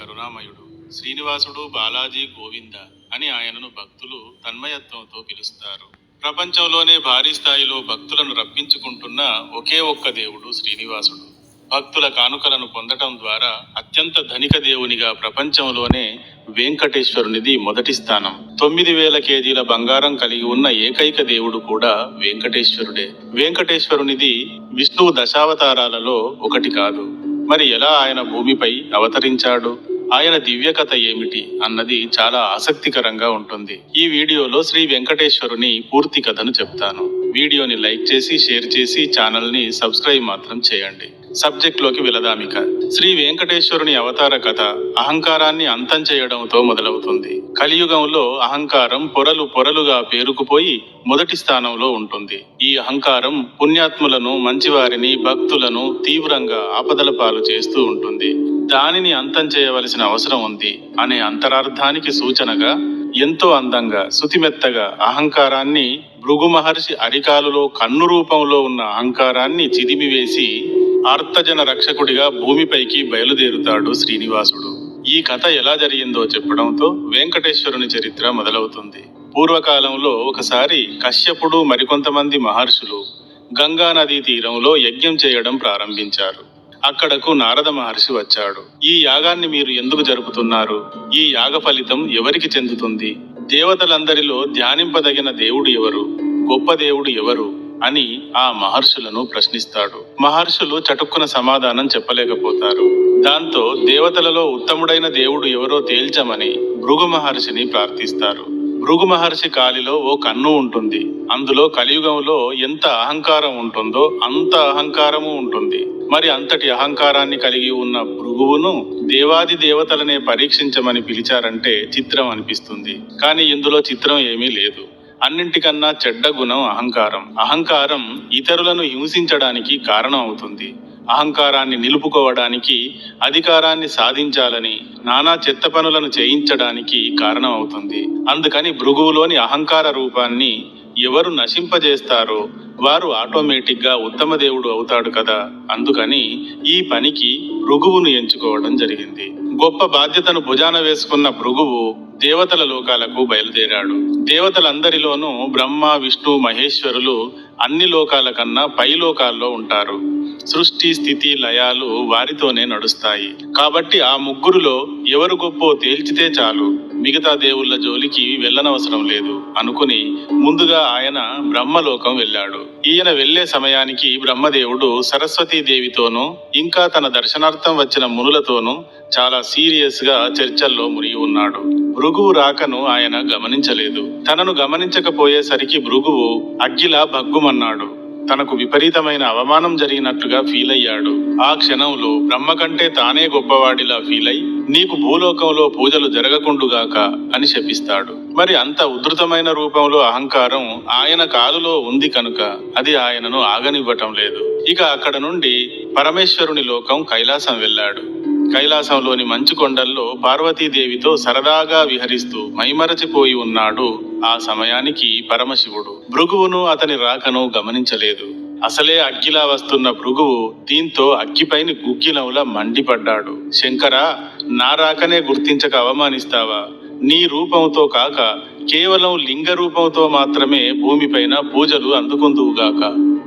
కరుణామయుడు శ్రీనివాసుడు బాలాజీ గోవింద అని ఆయనను భక్తులు తన్మయత్వంతో పిలుస్తారు. ప్రపంచంలోనే భారీ స్థాయిలో భక్తులను రప్పించుకుంటున్న ఒకే ఒక్క దేవుడు శ్రీనివాసుడు. భక్తుల కానుకలను పొందటం ద్వారా అత్యంత ధనిక దేవునిగా ప్రపంచంలోనే వెంకటేశ్వరునిది మొదటి స్థానం. తొమ్మిది వేల కేజీల బంగారం కలిగి ఉన్న ఏకైక దేవుడు కూడా వెంకటేశ్వరుడే. వెంకటేశ్వరునిది విష్ణువు దశావతారాలలో ఒకటి కాదు. మరి ఎలా ఆయన భూమిపై అవతరించాడు? ఆయన దివ్యకథ ఏమిటి అన్నది చాలా ఆసక్తికరంగా ఉంటుంది. ఈ వీడియోలో శ్రీ వెంకటేశ్వరుని పూర్తి కథను చెప్తాను. వీడియోని లైక్ చేసి షేర్ చేసి ఛానల్ని సబ్స్క్రైబ్ మాత్రం చేయండి. సబ్జెక్టులోకి వెళదామిక శ్రీ వెంకటేశ్వరుని అవతార కథ అహంకారాన్ని అంతం చేయడంతో మొదలవుతుంది. కలియుగంలో అహంకారం పొరలు పొరలుగా పేరుకుపోయి మొదటి స్థానంలో ఉంటుంది. ఈ అహంకారం పుణ్యాత్ములను మంచివారిని భక్తులను తీవ్రంగా ఆపదల పాలు చేస్తూ ఉంటుంది. దానిని అంతం చేయవలసిన అవసరం ఉంది అనే అంతరార్థానికి సూచనగా ఎంతో అందంగా శుతిమెత్తగా అహంకారాన్ని భృగు మహర్షి అరికాలులో కన్ను రూపంలో ఉన్న అహంకారాన్ని చిదిమివేసి ఆర్తజన రక్షకుడిగా భూమిపైకి బయలుదేరుతాడు శ్రీనివాసుడు. ఈ కథ ఎలా జరిగిందో చెప్పడంతో వెంకటేశ్వరుని చరిత్ర మొదలవుతుంది. పూర్వకాలంలో ఒకసారి కశ్యపుడు మరికొంతమంది మహర్షులు గంగా నదీ తీరంలో యజ్ఞం చేయడం ప్రారంభించారు. అక్కడకు నారద మహర్షి వచ్చాడు. ఈ యాగాన్ని మీరు ఎందుకు జరుపుతున్నారు? ఈ యాగ ఫలితం ఎవరికి చెందుతుంది? దేవతలందరిలో ధ్యానింపదగిన దేవుడు ఎవరు? గొప్ప దేవుడు ఎవరు? అని ఆ మహర్షులను ప్రశ్నిస్తాడు. మహర్షులు చటుక్కున సమాధానం చెప్పలేకపోతారు. దాంతో దేవతలలో ఉత్తముడైన దేవుడు ఎవరో తేల్చమని భృగు మహర్షిని ప్రార్థిస్తారు. భృగు మహర్షి కాలిలో ఓ కన్ను ఉంటుంది. అందులో కలియుగంలో ఎంత అహంకారం ఉంటుందో అంత అహంకారము ఉంటుంది. మరి అంతటి అహంకారాన్ని కలిగి ఉన్న భృగువును దేవాది దేవతలనే పరీక్షించమని పిలిచారంటే చిత్రం అనిపిస్తుంది. కానీ ఇందులో చిత్రం ఏమీ లేదు. అన్నింటికన్నా చెడ్డ గుణం అహంకారం. అహంకారం ఇతరులను హింసించడానికి కారణం అవుతుంది. అహంకారాన్ని నిలుపుకోవడానికి అధికారాన్ని సాధించాలని నానా చెత్త పనులను చేయించడానికి కారణం అవుతుంది అందుకని భృగువులోని అహంకార రూపాన్ని ఎవరు నశింపజేస్తారో వారు ఆటోమేటిక్గా ఉత్తమ దేవుడు అవుతాడు కదా. అందుకని ఈ పనికి భృగువును ఎంచుకోవడం జరిగింది. గొప్ప బాధ్యతను భుజాన వేసుకున్న భృగువు దేవతల లోకాలకు బయలుదేరాడు. దేవతలందరిలోనూ బ్రహ్మ విష్ణు మహేశ్వరులు అన్ని లోకాల కన్నా పై లోకాల్లో ఉంటారు. సృష్టి స్థితి లయాలు వారితోనే నడుస్తాయి. కాబట్టి ఆ ముగ్గురులో ఎవరు గొప్పో తేల్చితే చాలు. మిగతా దేవుళ్ళ జోలికి వెళ్ళనవసరం లేదు అనుకుని ముందుగా ఆయన బ్రహ్మలోకం వెళ్ళాడు. ఈయన వెళ్ళే సమయానికి బ్రహ్మదేవుడు సరస్వతీ దేవితోనూ ఇంకా తన దర్శనార్థం వచ్చిన మునులతోనూ చాలా సీరియస్గా చర్చల్లో మునిగి ఉన్నాడు. భృగువు రాకను ఆయన గమనించలేదు. తనను గమనించకపోయేసరికి భృగువు అగ్గిలా భగ్గుమన్నాడు. తనకు విపరీతమైన అవమానం జరిగినట్టుగా ఫీల్ అయ్యాడు ఆ క్షణంలో బ్రహ్మ కంటే తానే గొప్పవాడిలా ఫీల్ అయి నీకు భూలోకంలో పూజలు జరగకుండుగాక అని శపిస్తాడు. మరి అంత ఉధృతమైన రూపంలో అహంకారం ఆయన కాలులో ఉంది కనుక అది ఆయనను ఆగనివ్వటం లేదు. ఇక అక్కడ నుండి పరమేశ్వరుని లోకం కైలాసం వెళ్ళాడు. కైలాసంలోని మంచు కొండల్లో పార్వతీదేవితో సరదాగా విహరిస్తూ మైమరచిపోయి ఉన్నాడు ఆ సమయానికి పరమశివుడు. భృగువును అతని రాకను గమనించలేదు. అసలే అగ్గిలా వస్తున్న భృగువు దీంతో అగ్గిపైన గుగ్గిలవులా మండిపడ్డాడు. శంకరా నా రాకనే గుర్తించక అవమానిస్తావా? నీ రూపంతో కాక కేవలం లింగ రూపంతో మాత్రమే భూమిపైన పూజలు అందుకుందువుగాక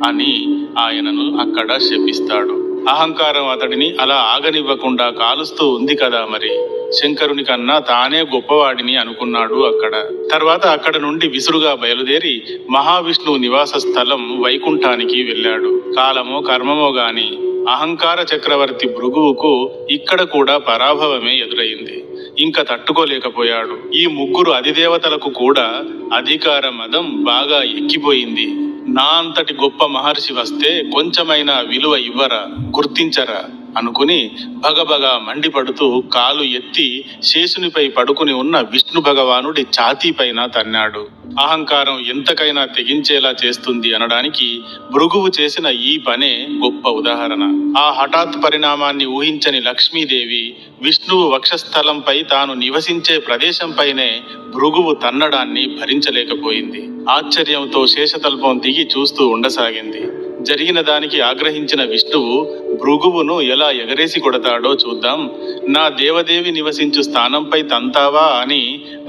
అని ఆయనను అక్కడ శపిస్తాడు. అహంకారం అతడిని అలా ఆగనివ్వకుండా కాలుస్తూ ఉంది కదా మరి. శంకరుని కన్నా తానే గొప్పవాడిని అనుకున్నాడు అక్కడ. తర్వాత అక్కడ నుండి విసురుగా బయలుదేరి మహావిష్ణువు నివాస స్థలం వైకుంఠానికి వెళ్ళాడు. కాలమో కర్మమో గాని అహంకార చక్రవర్తి భృగువుకు ఇక్కడ కూడా పరాభవమే ఎదురైంది. ఇంకా తట్టుకోలేకపోయాడు. ఈ ముగ్గురు అధిదేవతలకు కూడా అధికార మదం బాగా ఎక్కిపోయింది. నా అంతటి గొప్ప మహర్షి వస్తే కొంచెమైనా విలువ ఇవ్వరా? గుర్తించరా? అనుకుని భగభగ మండిపడుతూ కాలు ఎత్తి శేషునిపై పడుకుని ఉన్న విష్ణు భగవానుడి ఛాతీ పైన తన్నాడు. అహంకారం ఎంతకైనా తెగించేలా చేస్తుంది అనడానికి భృగువు చేసిన ఈ పనే గొప్ప ఉదాహరణ. ఆ హఠాత్ పరిణామాన్ని ఊహించని లక్ష్మీదేవి విష్ణువు వక్షస్థలంపై తాను నివసించే ప్రదేశంపైనే భృగువు తన్నడాన్ని భరించలేకపోయింది. ఆశ్చర్యంతో శేషతల్పం దిగి చూస్తూ ఉండసాగింది. జరిగిన దానికి ఆగ్రహించిన విష్ణువు భృగువును ఎలా ఎగరేసి కొడతాడో చూద్దాం. నా దేవదేవి నివసించు స్థానంపై తంతావా అని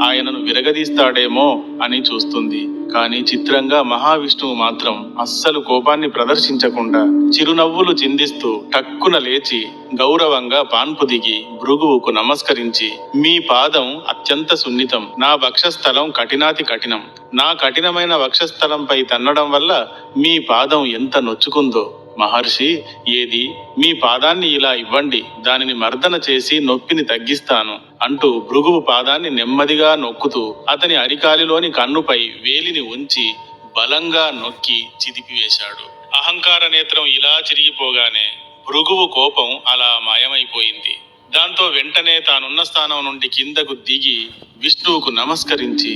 ఆయనను విరగదీస్తాడేమో అని చూస్తుంది. కానీ చిత్రంగా మహావిష్ణువు మాత్రం అస్సలు కోపాన్ని ప్రదర్శించకుండా చిరునవ్వులు చిందిస్తూ టక్కున లేచి గౌరవంగా పాన్పు దిగి భృగువుకు నమస్కరించి మీ పాదం అత్యంత సున్నితం. నా వక్షస్థలం కఠినాతి కఠినం. నా కఠినమైన వక్షస్థలంపై తన్నడం వల్ల మీ పాదం ఎంత నొచ్చుకుందో మహర్షి ఏది? మీ పాదాన్ని ఇలా ఇవ్వండి దానిని మర్దన చేసి నొప్పిని తగ్గిస్తాను అంటూ భృగువు పాదాన్ని నెమ్మదిగా నొక్కుతూ అతని అరికాలిలోని కన్నుపై వేలిని ఉంచి బలంగా నొక్కి చిదిపివేశాడు. అహంకార నేత్రం ఇలా చిరిగిపోగానే భృగువు కోపం అలా మాయమైపోయింది. దాంతో వెంటనే తానున్న స్థానం నుండి కిందకు దిగి విష్ణువుకు నమస్కరించి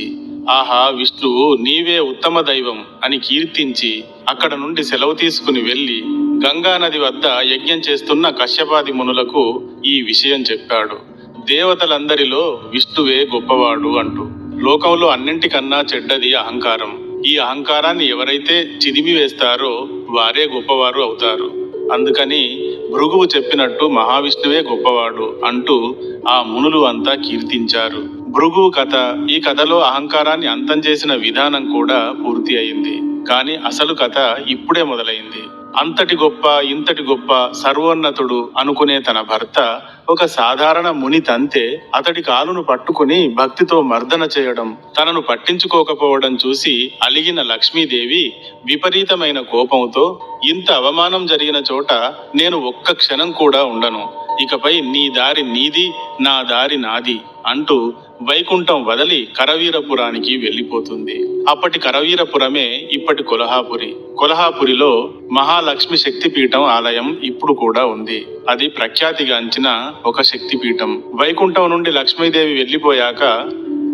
ఆహా విష్ణువు నీవే ఉత్తమ దైవం అని కీర్తించి అక్కడ నుండి సెలవు తీసుకుని వెళ్ళి గంగా నది వద్ద యజ్ఞం చేస్తున్న కశ్యపాది మునులకు ఈ విషయం చెప్పాడు. దేవతలందరిలో విష్ణువే గొప్పవాడు అంటూ. లోకంలో అన్నింటికన్నా చెడ్డది అహంకారం. ఈ అహంకారాన్ని ఎవరైతే చిదిమి వేస్తారో వారే గొప్పవారు అవుతారు. అందుకని భృగువు చెప్పినట్టు మహావిష్ణువే గొప్పవాడు అంటూ ఆ మునులు అంతా కీర్తించారు. భృగువు కథ. ఈ కథలో అహంకారాన్ని అంతం చేసిన విధానం కూడా పూర్తి అయింది. కానీ అసలు కథ ఇప్పుడే మొదలైంది. అంతటి గొప్ప ఇంతటి గొప్ప సర్వోన్నతుడు అనుకునే తన భర్త ఒక సాధారణ ముని తంతే అతడి కాలును పట్టుకుని భక్తితో మర్దన చేయడం తనను పట్టించుకోకపోవడం చూసి అలిగిన లక్ష్మీదేవి విపరీతమైన కోపంతో ఇంత అవమానం జరిగిన చోట నేను ఒక్క క్షణం కూడా ఉండను. ఇకపై నీ దారి నీది నా దారి నాది. అంటూ వైకుంఠం వదలి కరవీరపురానికి వెళ్ళిపోతుంది. అప్పటి కరవీరపురమే ఇప్పటి కొలహాపురి. కొలహాపురిలో మహాలక్ష్మి శక్తిపీఠం ఆలయం ఇప్పుడు కూడా ఉంది. అది ప్రఖ్యాతిగాంచిన ఒక శక్తిపీఠం. వైకుంఠం నుండి లక్ష్మీదేవి వెళ్ళిపోయాక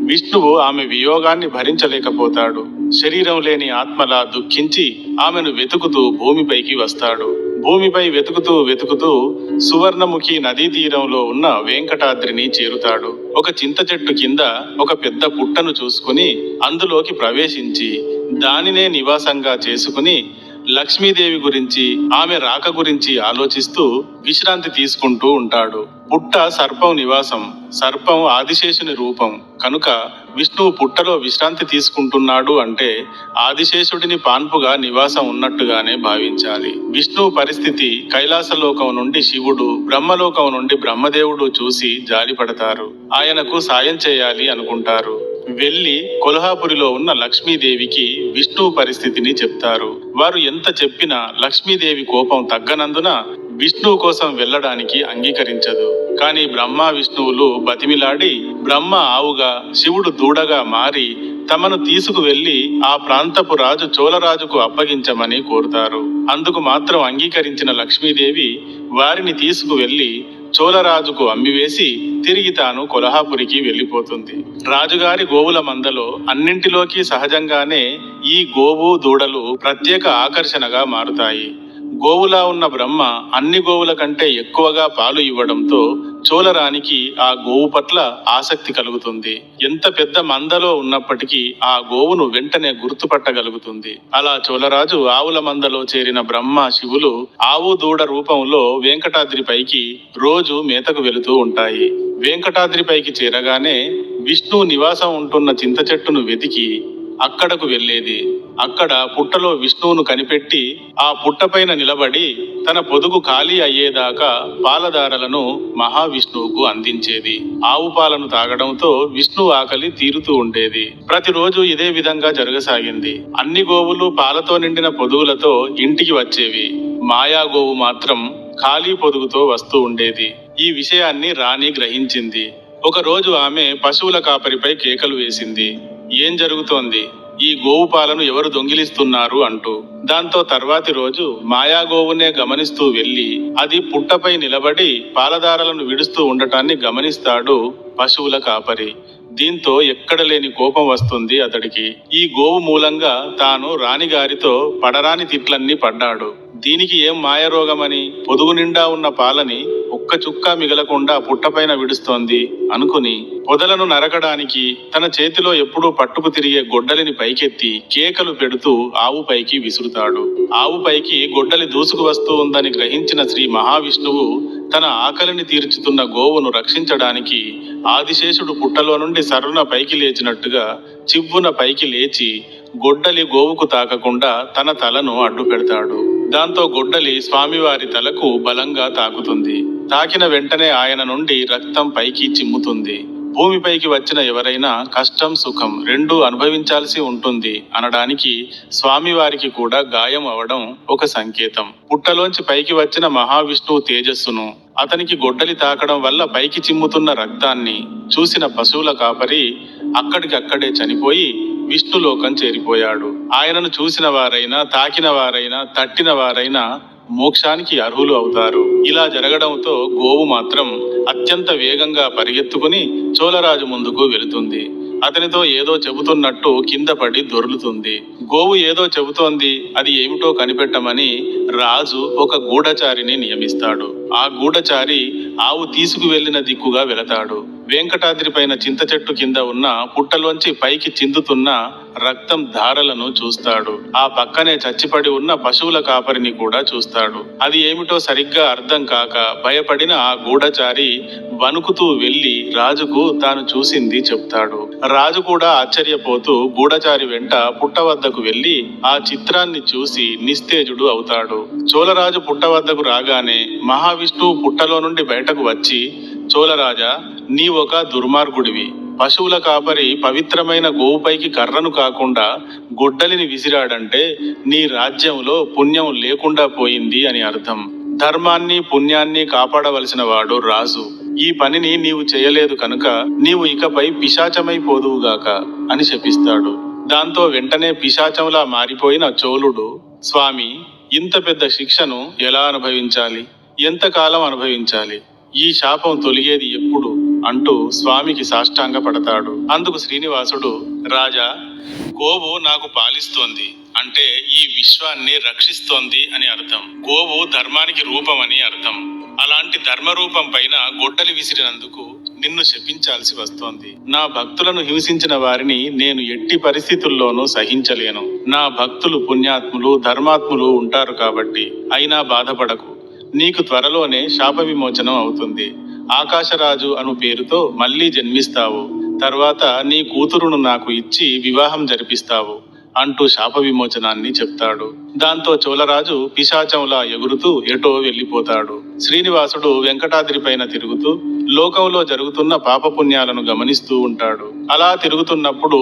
విష్ణువు ఆమె వియోగాన్ని భరించలేకపోతాడు. శరీరం లేని ఆత్మలా దుఃఖించి ఆమెను వెతుకుతూ భూమిపైకి వస్తాడు. భూమిపై వెతుకుతూ వెతుకుతూ సువర్ణముఖి నదీ తీరంలో ఉన్న వెంకటాద్రిని చేరుతాడు. ఒక చింత చెట్టు కింద ఒక పెద్ద పుట్టను చూసుకుని అందులోకి ప్రవేశించి దానినే నివాసంగా చేసుకుని లక్ష్మీదేవి గురించి ఆమె రాక గురించి ఆలోచిస్తూ విశ్రాంతి తీసుకుంటూ ఉంటాడు. పుట్ట సర్పం నివాసం సర్పం ఆదిశేషుని రూపం. కనుక విష్ణువు పుట్టలో విశ్రాంతి తీసుకుంటున్నాడు అంటే ఆదిశేషుడిని పాన్పుగా నివాసం ఉన్నట్టుగానే భావించాలి. విష్ణువు పరిస్థితి కైలాసలోకం నుండి శివుడు బ్రహ్మలోకం నుండి బ్రహ్మదేవుడు చూసి జాలిపడతారు. ఆయనకు సాయం చేయాలి అనుకుంటారు. వెళ్ళి కొల్హాపురిలో ఉన్న లక్ష్మీదేవికి విష్ణువు పరిస్థితిని చెప్తారు. వారు ఎంత చెప్పినా లక్ష్మీదేవి కోపం తగ్గనందున విష్ణువు కోసం వెళ్ళడానికి అంగీకరించదు. కానీ బ్రహ్మ విష్ణువులు బతిమిలాడి బ్రహ్మ ఆవుగా శివుడు దూడగా మారి తమను తీసుకువెళ్ళి ఆ ప్రాంతపు రాజు చోళరాజుకు అప్పగించమని కోరుతారు. అందుకు మాత్రం అంగీకరించిన లక్ష్మీదేవి వారిని తీసుకువెళ్ళి చోళరాజుకు అమ్మివేసి తిరిగి తాను కొల్హాపురికి వెళ్ళిపోతుంది. రాజుగారి గోవుల మందలో అన్నింటిలోకి సహజంగానే ఈ గోవు దూడలు ప్రత్యేక ఆకర్షణగా మారుతాయి. గోవులా ఉన్న బ్రహ్మ అన్ని గోవుల కంటే ఎక్కువగా పాలు ఇవ్వడంతో చోళరానికి ఆ గోవు పట్ల ఆసక్తి కలుగుతుంది. ఎంత పెద్ద మందలో ఉన్నప్పటికీ ఆ గోవును వెంటనే గుర్తుపట్టగలుగుతుంది. అలా చోళరాజు ఆవుల మందలో చేరిన బ్రహ్మ శివులు ఆవు దూడ రూపంలో వెంకటాద్రి పైకి రోజు మేతకు వెళుతూ ఉంటాయి. వెంకటాద్రి పైకి చేరగానే విష్ణువు నివాసం ఉంటున్న చింత చెట్టును వెతికి అక్కడకు వెళ్ళేది. అక్కడ పుట్టలో విష్ణువును కనిపెట్టి ఆ పుట్టపైన నిలబడి తన పొదుగు ఖాళీ అయ్యేదాకా పాలధారలను మహావిష్ణువుకు అందించేది. ఆవు పాలను తాగడంతో విష్ణు ఆకలి తీరుతూ ఉండేది. ప్రతిరోజు ఇదే విధంగా జరగసాగింది. అన్ని గోవులు పాలతో నిండిన పొదుగులతో ఇంటికి వచ్చేవి. మాయా గోవు మాత్రం ఖాళీ పొదుగుతో వస్తూ ఉండేది. ఈ విషయాన్ని రాణి గ్రహించింది. ఒకరోజు ఆమె పశువుల కాపరిపై కేకలు వేసింది. ఏం జరుగుతోంది? ఈ గోవు పాలను ఎవరు దొంగిలిస్తున్నారు అంటూ. దాంతో తర్వాతి రోజు మాయా గోవునే గమనిస్తూ వెళ్ళి అది పుట్టపై నిలబడి పాలదారలను విడుస్తూ ఉండటాన్ని గమనిస్తాడు పశువుల కాపరి. దీంతో ఎక్కడ లేని కోపం వస్తుంది అతడికి. ఈ గోవు మూలంగా తాను రాణిగారితో పడరాని తిట్లన్నీ పడ్డాడు. దీనికి ఏం మాయరోగమని పొదుగు నిండా ఉన్న పాలని ఒక్క చుక్క మిగలకుండా పుట్టపైన విడుస్తోంది అనుకుని పొదలను నరకడానికి తన చేతిలో ఎప్పుడూ పట్టుకు తిరిగే గొడ్డలిని పైకెత్తి కేకలు పెడుతూ ఆవు పైకి విసురుతాడు. ఆవు పైకి గొడ్డలి దూసుకు వస్తూ ఉందని గ్రహించిన శ్రీ మహావిష్ణువు తన ఆకలిని తీర్చుతున్న గోవును రక్షించడానికి ఆదిశేషుడు పుట్టలో నుండి సర్రున పైకి లేచినట్టుగా చివ్వున పైకి లేచి గొడ్డలి గోవుకు తాకకుండా తన తలను అడ్డు పెడతాడు దాంతో గొడ్డలి స్వామివారి తలకు బలంగా తాకుతుంది. తాకిన వెంటనే ఆయన నుండి రక్తం పైకి చిమ్ముతుంది. భూమిపైకి వచ్చిన ఎవరైనా కష్టం సుఖం రెండూ అనుభవించాల్సి ఉంటుంది అనడానికి స్వామివారికి కూడా గాయం అవడం ఒక సంకేతం. పుట్టలోంచి పైకి వచ్చిన మహావిష్ణువు తేజస్సును అతనికి గొడ్డలి తాకడం వల్ల పైకి చిమ్ముతున్న రక్తాన్ని చూసిన పశువుల కాపరి అక్కడికక్కడే చనిపోయి విష్ణులోకం చేరిపోయాడు. ఆయనను చూసిన వారైనా తాకిన వారైనా తట్టిన వారైనా మోక్షానికి అర్హులు అవుతారు. ఇలా జరగడంతో గోవు మాత్రం అత్యంత వేగంగా పరిగెత్తుకుని చోళరాజు ముందుకు వెళుతుంది. అతనితో ఏదో చెబుతున్నట్టు కింద పడి దొర్లుతుంది. గోవు ఏదో చెబుతోంది అది ఏమిటో కనిపెట్టమని రాజు ఒక గూఢచారిని నియమిస్తాడు. ఆ గూఢచారి ఆవు తీసుకువెళ్ళిన దిక్కుగా వెళతాడు. వెంకటాద్రి పైన చింత చెట్టు కింద ఉన్న పుట్టలోంచి పైకి చిందుతున్న రక్తం ధారలను చూస్తాడు. ఆ పక్కనే చచ్చిపడి ఉన్న పశువుల కాపరిని కూడా చూస్తాడు. అది ఏమిటో సరిగ్గా అర్థం కాక భయపడిన ఆ గూఢచారి వణుకుతూ వెళ్ళి రాజుకు తాను చూసింది చెప్తాడు. రాజు కూడా ఆశ్చర్యపోతూ గూఢచారి వెంట పుట్ట వద్దకు వెళ్ళి ఆ చిత్రాన్ని చూసి నిస్తేజుడు అవుతాడు. చోళరాజు పుట్ట వద్దకు రాగానే మహావిష్ణువు పుట్టలో నుండి బయటకు వచ్చి చోళరాజా నీ ఒక దుర్మార్గుడివి. పశువుల కాపరి పవిత్రమైన గోవుపైకి కర్రను కాకుండా గొడ్డలిని విసిరాడంటే నీ రాజ్యంలో పుణ్యం లేకుండా పోయింది అని అర్థం. ధర్మాన్ని పుణ్యాన్ని కాపాడవలసిన వాడు రాజు. ఈ పనిని నీవు చేయలేదు కనుక నీవు ఇకపై పిశాచమైపోదువుగాక అని శపిస్తాడు. దాంతో వెంటనే పిశాచంలా మారిపోయిన చోళుడు స్వామి ఇంత పెద్ద శిక్షను ఎలా అనుభవించాలి? ఎంతకాలం అనుభవించాలి? ఈ శాపం తొలిగేది ఎప్పుడు అంటూ స్వామికి సాష్టాంగ పడతాడు అందుకు శ్రీనివాసుడు రాజా గోవు నాకు పాలిస్తోంది. అంటే ఈ విశ్వాన్ని రక్షిస్తోంది అని అర్థం. గోవు ధర్మానికి రూపం అని అర్థం. అలాంటి ధర్మరూపం పైన గొడ్డలి విసిరినందుకు నిన్ను శపించాల్సి వస్తోంది. నా భక్తులను హింసించిన వారిని నేను ఎట్టి పరిస్థితుల్లోనూ సహించలేను. నా భక్తులు పుణ్యాత్ములు ధర్మాత్ములు ఉంటారు కాబట్టి అయినా బాధపడకు. నీకు త్వరలోనే శాప విమోచనం అవుతుంది. ఆకాశరాజు అను పేరుతో మళ్ళీ జన్మిస్తావు. తర్వాత నీ కూతురును నాకు ఇచ్చి వివాహం జరిపిస్తావు. అంటూ శాప విమోచనాన్ని చెప్తాడు. దాంతో చోళరాజు పిశాచంలా ఎగురుతూ ఎటో వెళ్ళిపోతాడు. శ్రీనివాసుడు వెంకటాద్రి పైన తిరుగుతూ లోకంలో జరుగుతున్న పాపపుణ్యాలను గమనిస్తూ ఉంటాడు. అలా తిరుగుతున్నప్పుడు